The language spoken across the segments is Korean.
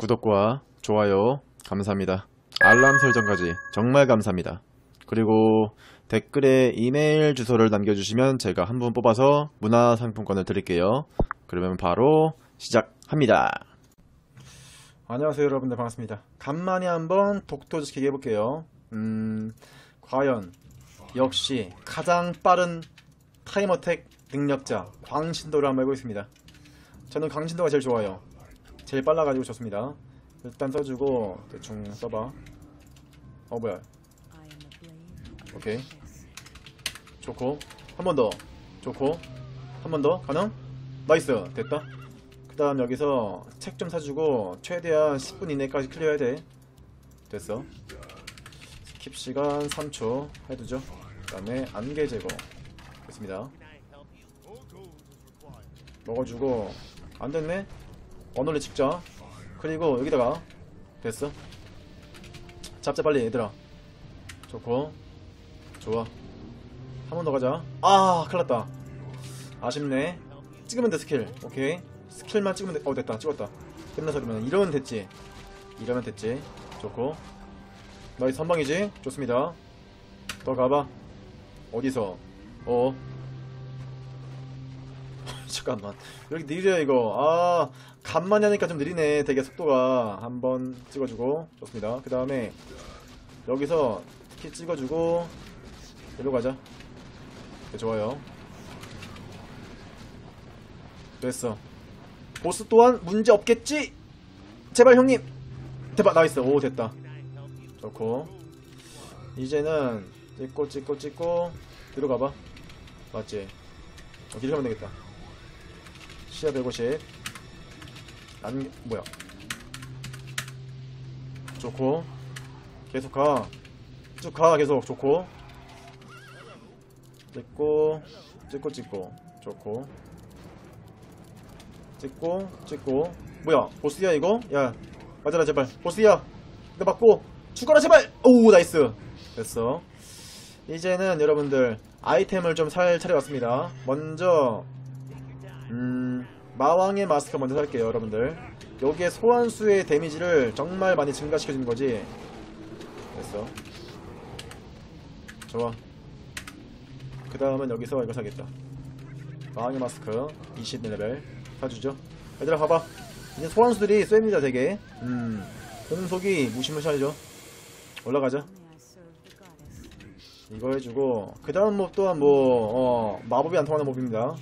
구독과 좋아요 감사합니다. 알람 설정까지 정말 감사합니다. 그리고 댓글에 이메일 주소를 남겨주시면 제가 한 분 뽑아서 문화상품권을 드릴게요. 그러면 바로 시작합니다. 안녕하세요 여러분들 반갑습니다. 간만에 한번 독도지키기 해볼게요. 음, 과연 역시 가장 빠른 타임어택 능력자 광신도를 한번 해보겠습니다. 저는 광신도가 제일 좋아요. 제일 빨라가지고 좋습니다. 일단 써주고 대충 써봐. 어 뭐야? 오케이. 좋고 한 번 더. 좋고 한 번 더. 가능? 나이스 됐다. 그 다음 여기서 책 좀 사주고 최대한 10분 이내까지 클리어해야 돼. 됐어. 스킵 시간 3초 해두죠. 그 다음에 안개 제거. 됐습니다. 먹어주고 안 됐네. 언어를 찍자. 그리고 여기다가 됐어. 잡자 빨리 얘들아. 좋고 좋아. 한 번 더 가자. 아 큰일났다. 아쉽네. 찍으면 돼 스킬. 오케이. 스킬만 찍으면 돼. 어 됐다. 찍었다. 끝나서 그러면 이러면 됐지. 이러면 됐지. 좋고. 너희 선방이지? 좋습니다. 더 가봐. 어디서? 어. 잠깐만. 왜 이렇게 느려 이거. 아 간만에 하니까 좀 느리네. 되게 속도가 한번 찍어주고 좋습니다. 그 다음에 여기서 스킬 찍어주고 여기로 가자. 네, 좋아요. 됐어. 보스 또한 문제 없겠지? 제발 형님. 대박 나이스. 오 됐다. 좋고. 이제는 찍고 찍고 찍고 들어가봐. 맞지? 어, 이렇게 하면 되겠다. 시야 150. 안 뭐야? 좋고. 계속 가. 쭉 가 계속 좋고. 찍고 찍고 찍고 좋고 찍고 찍고 뭐야 보스야 이거? 야 맞아라 제발 보스야 내 맞고 죽어라 제발 오 나이스 됐어 이제는 여러분들 아이템을 좀 살 차려왔습니다 먼저 음 마왕의 마스크 먼저 살게요 여러분들. 여기에 소환수의 데미지를 정말 많이 증가시켜주는 거지? 됐어. 좋아. 그 다음은 여기서 이거 사겠다. 마왕의 마스크 20레벨. 사주죠? 얘들아 봐봐. 이제 소환수들이 쏩니다 되게. 음. 공속이 무시무시하죠? 올라가자. 이거 해주고 그 다음 몹 또한 뭐 어, 마법이 안 통하는 몹입니다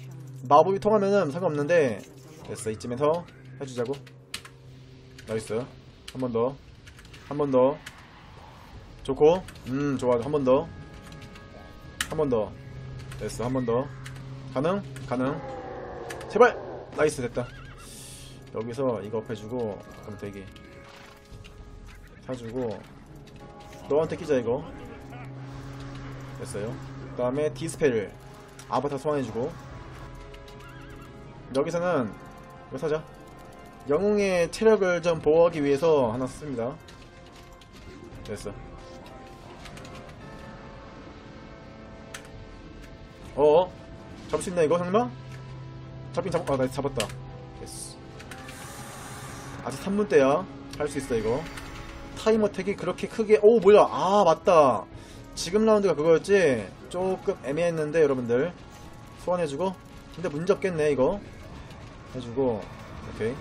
마법이 통하면은 상관없는데 됐어. 이쯤에서 해주자고. 나이스. 한 번 더. 한 번 더. 좋고. 음 좋아. 한 번 더. 한 번 더. 됐어. 한 번 더. 가능? 가능. 제발! 나이스. 됐다. 여기서 이거 업해주고 그럼 되게 사주고. 너한테 끼자 이거. 됐어요. 그 다음에 디스펠을 아바타 소환해주고 여기서는 이거 사자. 영웅의 체력을 좀 보호하기 위해서 하나 썼습니다. 됐어. 어? 잡을 수 있나 이거 설마? 잡긴 잡.. 아나 잡았다. 됐어. 아직 3분 때야. 할 수 있어 이거. 타임어택이 그렇게 크게 오 뭐야. 아 맞다. 지금 라운드가 그거였지? 조금 애매했는데 여러분들. 소환해주고. 근데 문제 없겠네 이거 해주고 오케이.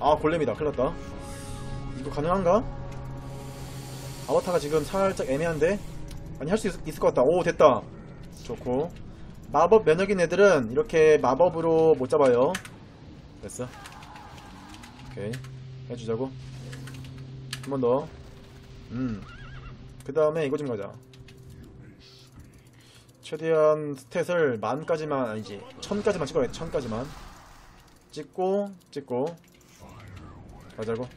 아 골렘이다. 큰일났다. 이거 가능한가? 아바타가 지금 살짝 애매한데? 아니 할 수 있을 것 같다. 오 됐다. 좋고. 마법 면역인 애들은 이렇게 마법으로 못 잡아요. 됐어. 오케이. 해주자고. 한 번 더 음 그 다음에 이거 좀 가자 최대한 스탯을 만까지만 아니지 천까지만 찍어야 돼 천까지만. 찍고 찍고. 가자고.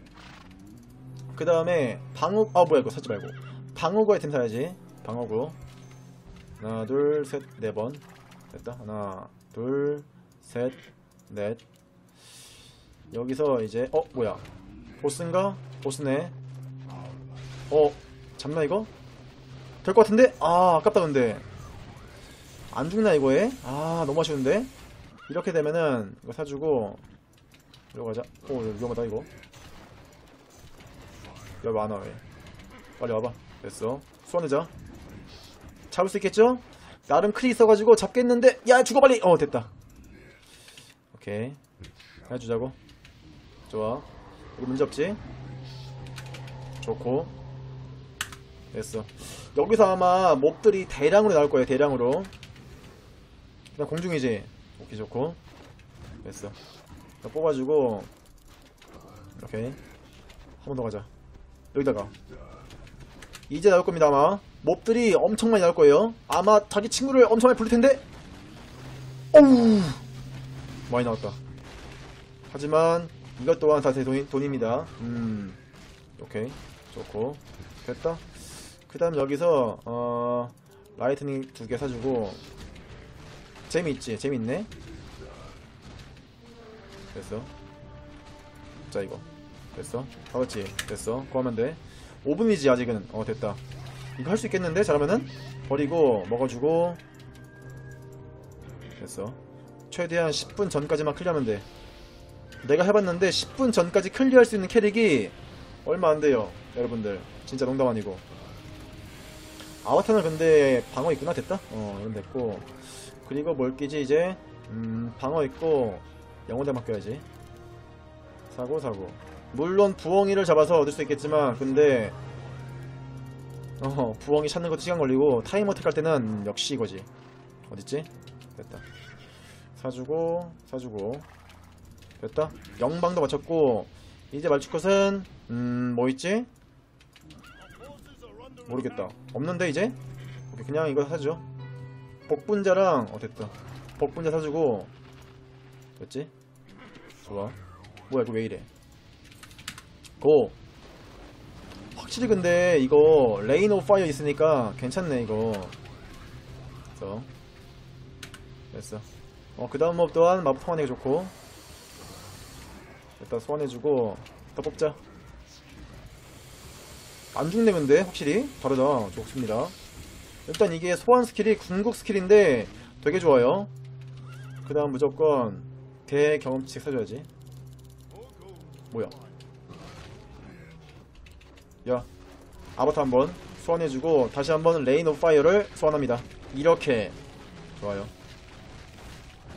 그 다음에 방어 아 뭐야 이거 사지 말고. 방어구 아이템 사야지. 방어구. 하나 둘 셋 네 번. 됐다. 하나 둘 셋 넷. 여기서 이제 어 뭐야. 보스인가? 보스네. 어 잡나 이거? 될 것 같은데? 아 아깝다 근데 안 죽나 이거에? 아 너무 아쉬운데? 이렇게 되면은 이거 사주고 들어가자. 오 여기 위험하다 이거. 여기 많아 왜? 빨리 와봐. 됐어. 소환하자. 잡을 수 있겠죠? 나름 크리 있어가지고 잡겠는데 야 죽어 빨리! 어 됐다. 오케이. 해주자고. 좋아. 여기 문제없지? 좋고. 됐어. 여기서 아마 몹들이 대량으로 나올 거예요 대량으로 그냥 공중이지 오케이 좋고. 됐어. 자, 뽑아주고. 오케이. 한 번 더 가자. 여기다가. 이제 나올 겁니다 아마. 몹들이 엄청 많이 나올 거예요. 아마 자기 친구를 엄청 많이 부를 텐데. 어우! 많이 나왔다. 하지만 이것 또한 다 제 돈, 돈입니다. 음. 오케이. 좋고. 됐다. 그 다음 여기서 어 라이트닝 두 개 사주고 재미있지? 재미있네? 됐어. 자 이거. 됐어. 다 그렇지 됐어. 그거 하면 돼. 5분이지 아직은. 어 됐다. 이거 할 수 있겠는데? 잘하면은? 버리고 먹어주고. 됐어. 최대한 10분 전까지만 클리어하면 돼. 내가 해봤는데 10분 전까지 클리어할 수 있는 캐릭이 얼마 안 돼요 여러분들. 진짜 농담 아니고. 아바타는 근데 방어 있구나? 됐다? 어 이건 됐고 그리고 뭘 끼지 이제? 음 방어 있고 영혼대 맡겨야지. 사고 사고. 물론 부엉이를 잡아서 얻을 수 있겠지만 근데 어 부엉이 찾는 것도 시간 걸리고 타임 어택 할 때는 역시 이거지. 어딨지? 됐다. 사주고 사주고. 됐다. 영방도 맞췄고 이제 맞출 것은 음뭐 있지? 모르겠다. 없는데 이제? 오케이, 그냥 이거 사죠 복분자랑 어 됐다. 복분자 사주고 됐지? 좋아. 뭐야 이거 왜 이래? 고. 확실히 근데 이거 레인 오브 파이어 있으니까 괜찮네 이거. 됐어 됐어. 어그 다음 몹 또한 마법 소환하기 좋고. 일단 소환해주고. 더 뽑자. 안 죽네 근데 확실히. 다르다. 좋습니다 일단 이게 소환 스킬이 궁극 스킬인데 되게 좋아요. 그 다음 무조건 대경험치씩 사줘야지. 뭐야? 야 아바타 한번 소환해주고 다시 한번 레인 오브 파이어를 소환합니다. 이렇게. 좋아요.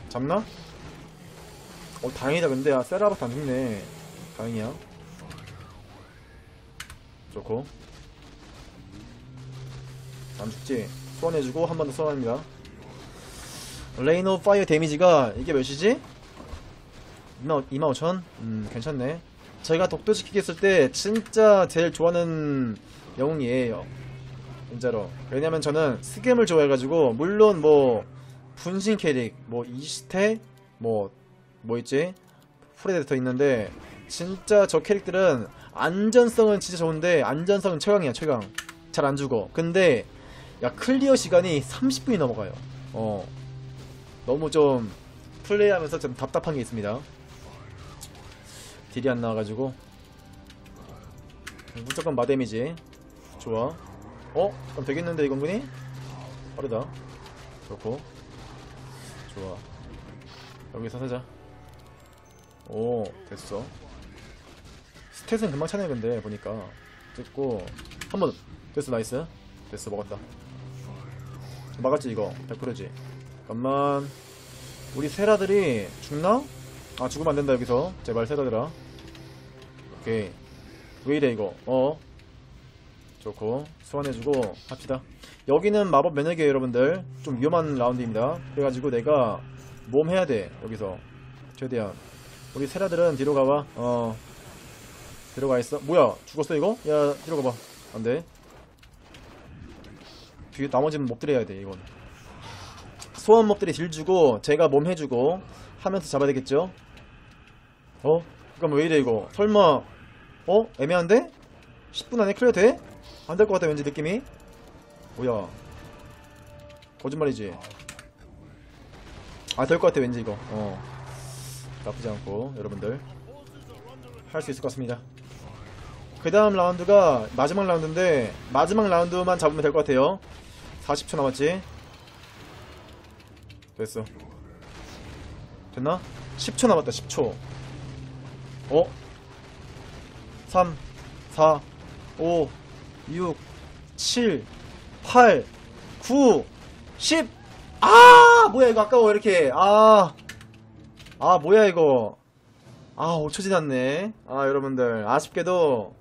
잡나? 어 다행이다. 근데 아 세라바타 안 죽네. 다행이야. 좋고 안 죽지 소환해주고 한 번 더 소환합니다. 레인 오브 파이어 데미지가 이게 몇이지? 25,000? 음 괜찮네. 제가 독도 지키기 했을 때 진짜 제일 좋아하는 영웅이에요. 진짜로. 왜냐면 저는 스겜을 좋아해가지고 물론 뭐 분신 캐릭 뭐 이스테 뭐뭐 있지? 프레데터 있는데 진짜 저 캐릭들은 안전성은 진짜 좋은데 안전성은 최강이야 최강. 잘 안 죽어. 근데 야 클리어 시간이 30분이 넘어가요. 어. 너무 좀 플레이하면서 좀 답답한 게 있습니다. 딜이 안 나와가지고. 무조건 마데미지. 좋아. 어? 그럼 되겠는데 이건 분이? 빠르다. 좋고. 좋아. 여기서 사자. 오 됐어. 스탯은 금방 차네 근데 보니까. 찍고. 한 번. 됐어 나이스. 됐어 먹었다 막았지 이거. 100%지. 잠깐만. 우리 세라들이 죽나? 아 죽으면 안된다 여기서. 제발 세라들아. 오케이. 왜 이래 이거? 어? 좋고 소환해주고 합시다. 여기는 마법 면역이에요 여러분들. 좀 위험한 라운드입니다. 그래가지고 내가 몸 해야 돼 여기서. 최대한. 우리 세라들은 뒤로 가봐. 어. 뒤로 가있어. 뭐야 죽었어 이거? 야 뒤로 가봐. 안돼 뒤에 나머지는 몹들 해야 돼 이건. 소환 몹들이 딜 주고 제가 몸 해주고 하면서 잡아야 되겠죠? 어? 잠깐만 왜 이래 이거? 설마 어? 애매한데? 10분 안에 클리어 돼? 안 될 것 같아 왠지 느낌이? 뭐야? 거짓말이지? 아 될 것 같아 왠지 이거. 어. 나쁘지 않고 여러분들. 할 수 있을 것 같습니다. 그 다음 라운드가 마지막 라운드인데 마지막 라운드만 잡으면 될 것 같아요 40초 남았지 됐어 됐나? 10초 남았다 10초 어? 3, 4, 5, 6, 7, 8, 9, 10. 아, 뭐야, 이거 아까워, 이렇게. 아, 아, 뭐야, 이거. 아, 5초 지났네. 아, 여러분들. 아쉽게도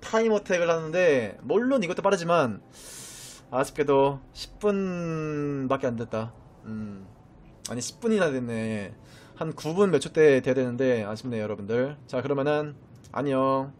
타임 어택을 하는데, 물론 이것도 빠르지만, 아쉽게도 10분밖에 안 됐다. 음. 아니, 10분이나 됐네. 한 9분 몇 초 때 돼야 되는데, 아쉽네요, 여러분들. 자, 그러면은, 안녕.